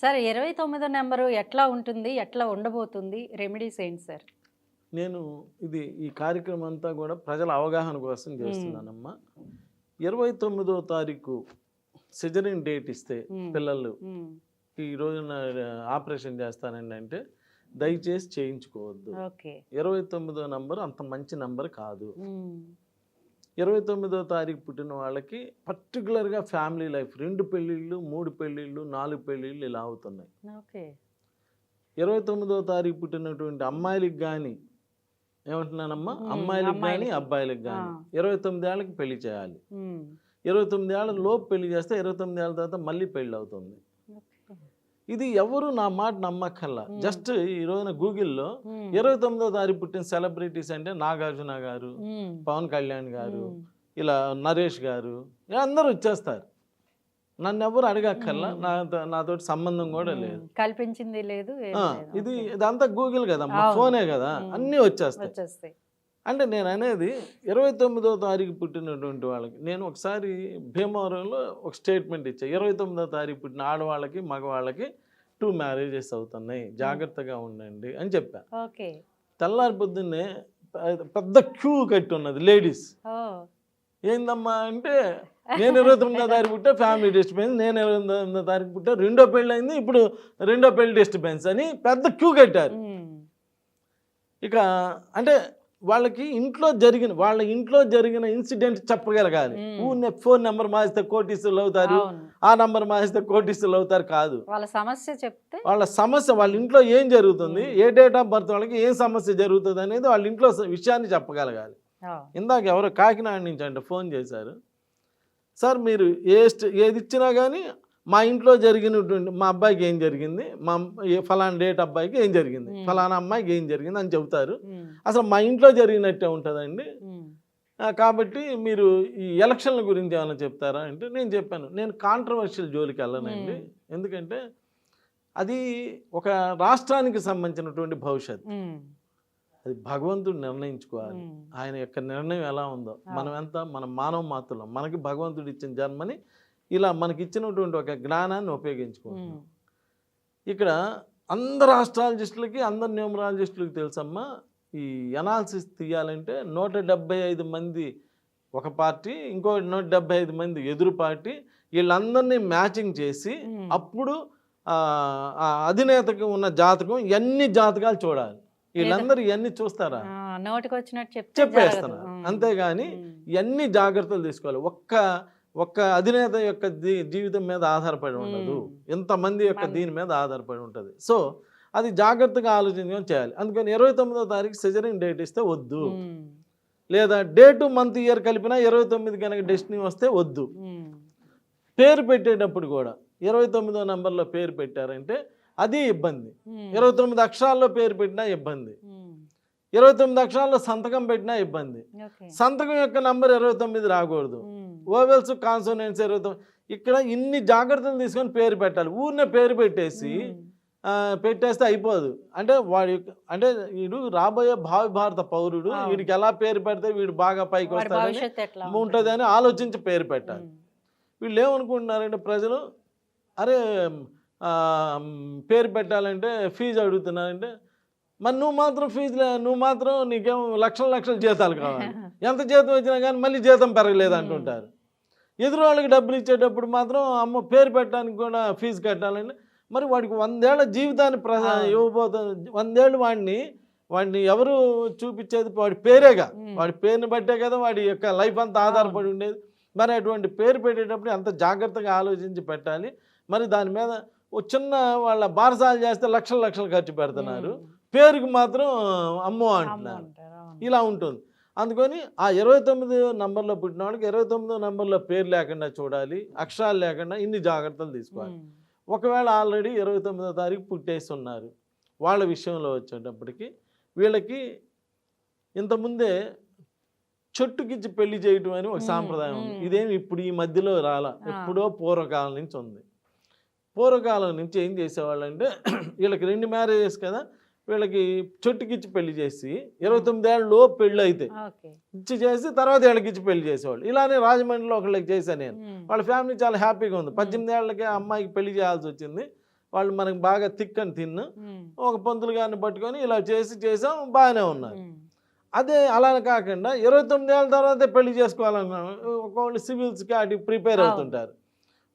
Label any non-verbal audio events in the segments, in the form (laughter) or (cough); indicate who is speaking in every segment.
Speaker 1: Sir ఇరవై తొమ్మిదో number ఎట్లా ఉంటుంది? ఎట్లా ఉండబోతుంది? రెమెడీస్ ఏంటి సార్?
Speaker 2: నేను ఇది ఈ కార్యక్రమం అంతా కూడా ప్రజల అవగాహన కోసం చేస్తున్నానమ్మా. ఇరవై తొమ్మిదో తారీఖు సిజరిన్ డేట్ ఇస్తే. పిల్లలు. ఈ రోజున ఆపరేషన్ చేస్తానండి అంటే దయచేసి చేయించుకోవద్దు.
Speaker 1: ఓకే.
Speaker 2: ఇరవై తొమ్మిదో నంబర్ అంత మంచి నంబర్ కాదు. ఇరవై తొమ్మిదో తారీఖు పుట్టిన వాళ్ళకి పర్టికులర్గా ఫ్యామిలీ లైఫ్ రెండు పెళ్ళిళ్ళు మూడు పెళ్ళిళ్ళు నాలుగు పెళ్ళిళ్ళు ఇలా అవుతున్నాయి
Speaker 1: ఓకే
Speaker 2: ఇరవై తొమ్మిదో తారీఖు పుట్టినటువంటి అమ్మాయిలకి కానీ ఏమంటున్నానమ్మా
Speaker 1: మ్మ్,
Speaker 2: అమ్మాయిలకి కానీ. అబ్బాయిలకి కానీ. ఇరవై తొమ్మిది ఏళ్ళకి పెళ్ళి చేయాలి. ఇరవై తొమ్మిది ఏళ్ళ లోపు పెళ్ళి చేస్తే ఇరవై తొమ్మిది ఏళ్ళ తర్వాత మళ్ళీ పెళ్ళి అవుతుంది. ఇది ఎవరు నా మాట నమ్మక్కల్లా
Speaker 1: మ్మ్.
Speaker 2: జస్ట్ ఈ రోజున గూగుల్లో. ఇరవై తొమ్మిదో తారీఖు పుట్టిన సెలబ్రిటీస్ అంటే నాగార్జున గారు. పవన్ కళ్యాణ్ గారు. ఇలా నరేష్ గారు అందరూ వచ్చేస్తారు నన్ను ఎవరు అడగక్కర్లా
Speaker 1: మ్మ్.
Speaker 2: నాతో నాతోటి సంబంధం కూడా లేదు.
Speaker 1: కల్పించింది లేదు.
Speaker 2: ఇది. ఇదంతా గూగుల్ కదా మా. ఫోనే కదా. అన్నీ వచ్చేస్తాయి అంటే నేను అనేది ఇరవై తొమ్మిదో తారీఖు పుట్టినటువంటి వాళ్ళకి నేను ఒకసారి భీమవరంలో ఒక స్టేట్మెంట్ ఇచ్చా. ఇరవై తొమ్మిదో తారీఖు పుట్టిన ఆడవాళ్ళకి మగవాళ్ళకి టూ మ్యారేజెస్ అవుతున్నాయి. జాగ్రత్తగా ఉండండి అని చెప్పా.
Speaker 1: ఓకే.
Speaker 2: తెల్లారి పొద్దున్నే పెద్ద క్యూ కట్టి ఉన్నది లేడీస్ ఏందమ్మా అంటే నేను ఇరవై తొమ్మిదో తారీఖు పుట్టా ఫ్యామిలీ డిస్టర్బెన్స్ నేను ఇరవై తొమ్మిదో తారీఖు పుట్టా రెండో పెళ్ళి అయింది ఇప్పుడు రెండో పెళ్ళి డిస్టర్బెన్స్ అని పెద్ద క్యూ కట్టారు.
Speaker 1: మ్మ్.
Speaker 2: ఇక అంటే వాళ్ళకి ఇంట్లో జరిగిన వాళ్ళ ఇంట్లో జరిగిన ఇన్సిడెంట్ చెప్పగలగాలి. ఊరినే ఫోన్ నెంబర్ మారిస్తే కోటీసులు అవుతారు ఆ నంబర్ మారిస్తే కోటీసులు అవుతారు కాదు.
Speaker 1: వాళ్ళ సమస్య చెప్తే
Speaker 2: వాళ్ళ సమస్య వాళ్ళ ఇంట్లో ఏం జరుగుతుంది ఏ డేట్ ఆఫ్ బర్త్ వాళ్ళకి ఏం సమస్య జరుగుతుంది అనేది వాళ్ళ ఇంట్లో విషయాన్ని చెప్పగలగాలి. ఇందాక ఎవరో కాకినాడ నుంచి అంటే ఫోన్ చేశారు. సార్ మీరు ఏ ఏది ఇచ్చినా కానీ మా ఇంట్లో జరిగినటువంటి మా అబ్బాయికి ఏం జరిగింది? మా ఫలానా డేట్ అబ్బాయికి ఏం జరిగింది. ఫలానా అమ్మాయికి ఏం జరిగింది అని చెబుతారు. అసలు మా ఇంట్లో జరిగినట్టే ఉంటుందండి. కాబట్టి మీరు ఈ ఎలక్షన్ల గురించి ఏమైనా చెప్తారా? అంటే నేను చెప్పాను నేను కాంట్రవర్షియల్ జోలికి వెళ్ళనండి. ఎందుకంటే అది ఒక రాష్ట్రానికి సంబంధించినటువంటి భవిష్యత్. అది భగవంతుడు నిర్ణయించుకోవాలి. ఆయన యొక్క నిర్ణయం ఎలా ఉందో. మనం ఎంత మన మానవ మాత్రం మనకి భగవంతుడు ఇచ్చిన జన్మని ఇలా మనకి ఇచ్చినటువంటి ఒక జ్ఞానాన్ని ఉపయోగించుకుంటున్నాం. ఇక్కడ అందరు ఆస్ట్రాలజిస్టులకి అందరు న్యూమరాలజిస్టులకి తెలుసమ్మా ఈ అనాలిసిస్ తీయాలంటే నూట డెబ్బై ఐదు మంది ఒక పార్టీ ఇంకో నూట డెబ్బై ఐదు మంది ఎదురు పార్టీ వీళ్ళందరినీ మ్యాచింగ్ చేసి. అప్పుడు అధినేతకు ఉన్న జాతకం ఎన్ని జాతకాలు చూడాలి వీళ్ళందరూ ఇవన్నీ చూస్తారా
Speaker 1: నోటికి వచ్చినట్టు
Speaker 2: చెప్పేస్తున్నారు. అంతేగాని. ఇవన్నీ జాగ్రత్తలు తీసుకోవాలి ఒక్క ఒక్క అధినేత యొక్క జీవితం మీద ఆధారపడి ఉండదు. ఇంతమంది యొక్క. దీని మీద ఆధారపడి ఉంటుంది సో అది జాగ్రత్తగా ఆలోచించడం చేయాలి అందుకని ఇరవై తొమ్మిదో తారీఖు సిజరింగ్ డేట్ ఇస్తే వద్దు. లేదా డేటు మంత్ ఇయర్ కలిపినా ఇరవై తొమ్మిది కనుక డెస్టినీ వస్తే వద్దు. పేరు పెట్టేటప్పుడు కూడా ఇరవై తొమ్మిదో నెంబర్లో పేరు పెట్టారంటే అది ఇబ్బంది. ఇరవై తొమ్మిది అక్షరాల్లో పేరు పెట్టినా ఇబ్బంది. ఇరవై తొమ్మిది అక్షరాల్లో సంతకం పెట్టినా ఇబ్బంది సంతకం యొక్క నంబర్ ఇరవై తొమ్మిది రాకూడదు. ఓవెల్స్ కాన్సోనెంట్స్ తొమ్మిది ఇక్కడ ఇన్ని జాగ్రత్తలు తీసుకొని పేరు పెట్టాలి. ఊరినే పేరు పెట్టేసి పెట్టేస్తే అయిపోదు. అంటే వాడి అంటే వీడు రాబోయే భావి భారత పౌరుడు. వీడికి ఎలా పేరు పెడితే వీడు బాగా పైకి వస్తాడని ఉంటుంది? అని ఆలోచించి పేరు పెట్టాలి. వీళ్ళు ఏమనుకుంటున్నారంటే ప్రజలు అరే పేరు పెట్టాలంటే ఫీజు అడుగుతున్నారంటే మరి నువ్వు మాత్రం ఫీజు లే- నువ్వు మాత్రం నీకేం లక్షల లక్షల జీతాలు కావాలి. (laughs) ఎంత జీతం వచ్చినా కానీ మళ్ళీ జీతం పెరగలేదు అంటుంటారు. ఎదురు వాళ్ళకి డబ్బులు ఇచ్చేటప్పుడు మాత్రం అమ్మ పేరు పెట్టడానికి కూడా ఫీజు కట్టాలంటే మరి వాడికి వందేళ్ళ జీవితాన్ని ప్ర. ఇవ్వబోతుంది వందేళ్ళు వాడిని వాడిని ఎవరు చూపించేది? వాడి పేరేగా. వాడి పేరుని బట్టే కదా వాడి యొక్క లైఫ్ అంతా ఆధారపడి ఉండేది. మరి అటువంటి పేరు పెట్టేటప్పుడు ఎంత జాగ్రత్తగా ఆలోచించి పెట్టాలి? మరి దాని మీద చిన్న వాళ్ళ బారసాలు చేస్తే లక్షల లక్షలు ఖర్చు పెడుతున్నారు. పేరుకి మాత్రం అమ్మో అంటున్నారు. ఇలా ఉంటుంది. అందుకని ఆ ఇరవై తొమ్మిది నంబర్లో పుట్టిన వాళ్ళకి ఇరవై తొమ్మిదో నంబర్లో పేరు లేకుండా చూడాలి అక్షరాలు లేకుండా ఇన్ని జాగ్రత్తలు తీసుకోవాలి. ఒకవేళ ఆల్రెడీ ఇరవై తొమ్మిదో తారీఖు పుట్టేసి ఉన్నారు వాళ్ళ విషయంలో వచ్చేటప్పటికి వీళ్ళకి ఇంతకుముందే చెట్టుకిచ్చి పెళ్ళి చేయటం అని ఒక సాంప్రదాయం ఉంది. ఇదేమి ఇప్పుడు ఈ మధ్యలో రాలా. ఎప్పుడో పూర్వకాలం నుంచి ఉంది పూర్వకాలం నుంచి ఏం చేసేవాళ్ళు అంటే (clears throat) వీళ్ళకి రెండు మ్యారేజెస్ కదా వీళ్ళకి చెట్టుకిచ్చి పెళ్ళి చేసి ఇరవై తొమ్మిది ఏళ్ళలో పెళ్ళి అయితే ఇచ్చి చేసి తర్వాత వీళ్ళకి ఇచ్చి పెళ్ళి చేసేవాళ్ళు. ఇలానే రాజమండ్రిలో ఒకళ్ళకి చేశాను నేను. వాళ్ళ ఫ్యామిలీ చాలా హ్యాపీగా ఉంది. పద్దెనిమిది ఏళ్ళకి అమ్మాయికి పెళ్ళి చేయాల్సి వచ్చింది. వాళ్ళు మనకు బాగా తిక్కని తిన్ను
Speaker 1: ఉమ్,
Speaker 2: ఒక పంతులు గారిని పట్టుకొని ఇలా చేసి చేసాం బాగానే ఉన్నారు. అదే అలా కాకుండా ఇరవై తొమ్మిది ఏళ్ళ తర్వాతే పెళ్ళి చేసుకోవాలనుకున్నాం ఒకళ్ళు సివిల్స్కి అటు ప్రిపేర్. అవుతుంటారు.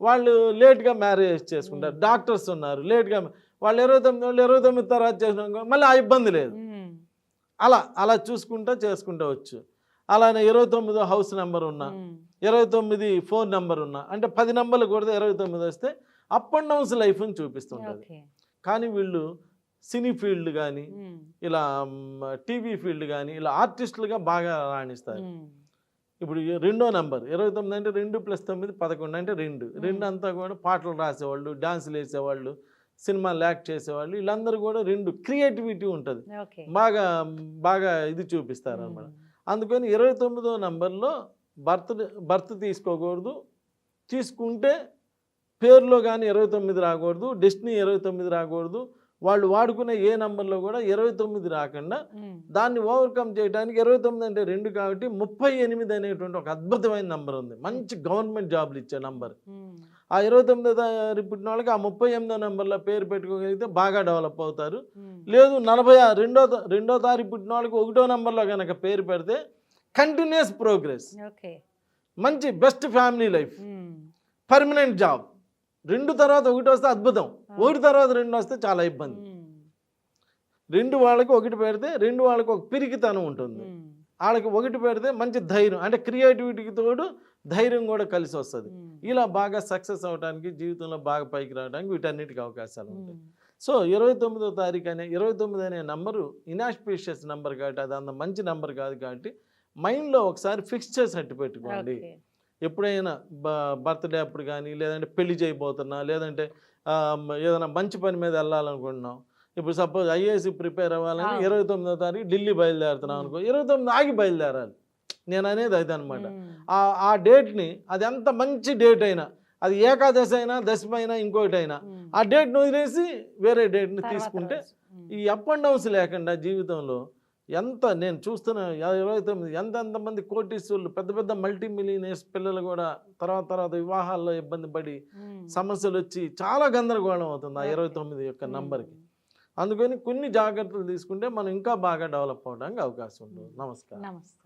Speaker 2: వాళ్ళు లేట్గా మ్యారేజ్ చేసుకుంటారు. డాక్టర్స్ ఉన్నారు. లేట్గా వాళ్ళు ఇరవై తొమ్మిది వాళ్ళు ఇరవై తొమ్మిది తర్వాత చేసినాక మళ్ళీ ఆ ఇబ్బంది లేదు. అలా అలా చూసుకుంటా చేసుకుంటూ వచ్చు. అలానే ఇరవై తొమ్మిదో హౌస్ నెంబర్ ఉన్నా ఇరవై తొమ్మిది ఫోన్ నెంబర్ ఉన్నా అంటే పది నెంబర్లు కొడితే ఇరవై తొమ్మిది వస్తే అప్ అండ్ డౌన్స్ లైఫ్ని చూపిస్తుంటుంది. కానీ వీళ్ళు సినీ ఫీల్డ్ కానీ ఇలా టీవీ ఫీల్డ్ కానీ ఇలా ఆర్టిస్టులుగా బాగా రాణిస్తారు. ఇప్పుడు రెండో నెంబర్ ఇరవై తొమ్మిది అంటే రెండు ప్లస్ తొమ్మిది పదకొండు అంటే రెండు. రెండు అంతా కూడా పాటలు రాసేవాళ్ళు డాన్సులు వేసేవాళ్ళు సినిమాలు యాక్ట్ చేసేవాళ్ళు. వీళ్ళందరూ కూడా రెండు క్రియేటివిటీ ఉంటుంది. బాగా బాగా ఇది చూపిస్తారు అన్నమాట అందుకని ఇరవై తొమ్మిదో నెంబర్లో బర్త్ బర్త్ తీసుకోకూడదు. తీసుకుంటే పేరులో కానీ ఇరవై తొమ్మిది రాకూడదు. డెస్టినీ ఇరవై తొమ్మిది రాకూడదు. వాళ్ళు వాడుకునే ఏ నెంబర్లో కూడా ఇరవై తొమ్మిది రాకుండా దాన్ని ఓవర్కమ్ చేయడానికి ఇరవై తొమ్మిది అంటే రెండు కాబట్టి ముప్పై ఎనిమిది అనేటువంటి ఒక అద్భుతమైన నంబర్ ఉంది. మంచి గవర్నమెంట్ జాబ్లు ఇచ్చే నంబర్. ఆ ఇరవై తొమ్మిదో తారీఖు పుట్టిన వాళ్ళకి ఆ ముప్పై ఎనిమిదో నెంబర్లో పేరు పెట్టుకోగలిగితే బాగా డెవలప్ అవుతారు. లేదు నలభై రెండో రెండో తారీఖు పుట్టిన వాళ్ళకి ఒకటో నెంబర్లో కనుక పేరు పెడితే కంటిన్యూస్ ప్రోగ్రెస్
Speaker 1: ఓకే.
Speaker 2: మంచి best family life permanent job రెండు తర్వాత ఒకటి వస్తే అద్భుతం. ఒకటి తర్వాత రెండు వస్తే చాలా ఇబ్బంది. రెండు వాళ్ళకి ఒకటి పెడితే రెండు వాళ్ళకి ఒక పిరికితనం ఉంటుంది. వాళ్ళకి ఒకటి పెడితే మంచి ధైర్యం అంటే క్రియేటివిటీకి తోడు ధైర్యం కూడా కలిసి వస్తుంది. ఇలా బాగా సక్సెస్ అవడానికి జీవితంలో బాగా పైకి రావడానికి వీటన్నిటికీ అవకాశాలు ఉంటాయి. సో ఇరవై తొమ్మిదో తారీఖు అనే ఇరవై తొమ్మిది అనే నంబరు ఇనాస్పీషియస్ నెంబర్ కాబట్టి అది అంత మంచి నెంబర్ కాదు కాబట్టి మైండ్లో ఒకసారి ఫిక్స్ చేసినట్టు పెట్టుకోండి. ఎప్పుడైనా బర్త్డే అప్పుడు కానీ లేదంటే పెళ్ళి చేయబోతున్నా లేదంటే ఏదైనా మంచి పని మీద వెళ్ళాలనుకుంటున్నాం ఇప్పుడు సపోజ్ ఐఏఎస్ ప్రిపేర్ అవ్వాలని. ఇరవై తొమ్మిదో తారీఖు ఢిల్లీ బయలుదేరుతున్నాం అనుకో ఇరవై తొమ్మిది ఆగి బయలుదేరాలి. నేను అనేది అది అనమాట ఆ ఆ డేట్ని అది ఎంత మంచి డేట్ అయినా అది ఏకాదశి అయినా దశమి అయినా ఇంకోటి అయినా ఆ డేట్ని వదిలేసి వేరే డేట్ని తీసుకుంటే ఈ అప్ అండ్ డౌన్స్ లేకుండా జీవితంలో ఎంత నేను చూస్తున్న ఇరవై తొమ్మిది ఎంత ఎంతమంది కోటీశ్వరులు పెద్ద పెద్ద మల్టీ మిలియనర్స్ పిల్లలు కూడా తర్వాత తర్వాత వివాహాల్లో ఇబ్బంది పడి సమస్యలు వచ్చి చాలా గందరగోళం అవుతుంది ఆ ఇరవై. తొమ్మిది యొక్క నంబర్కి అందుకని కొన్ని జాగ్రత్తలు తీసుకుంటే మనం ఇంకా బాగా డెవలప్ అవడానికి అవకాశం ఉంటుంది. నమస్కారం.
Speaker 1: నమస్తే.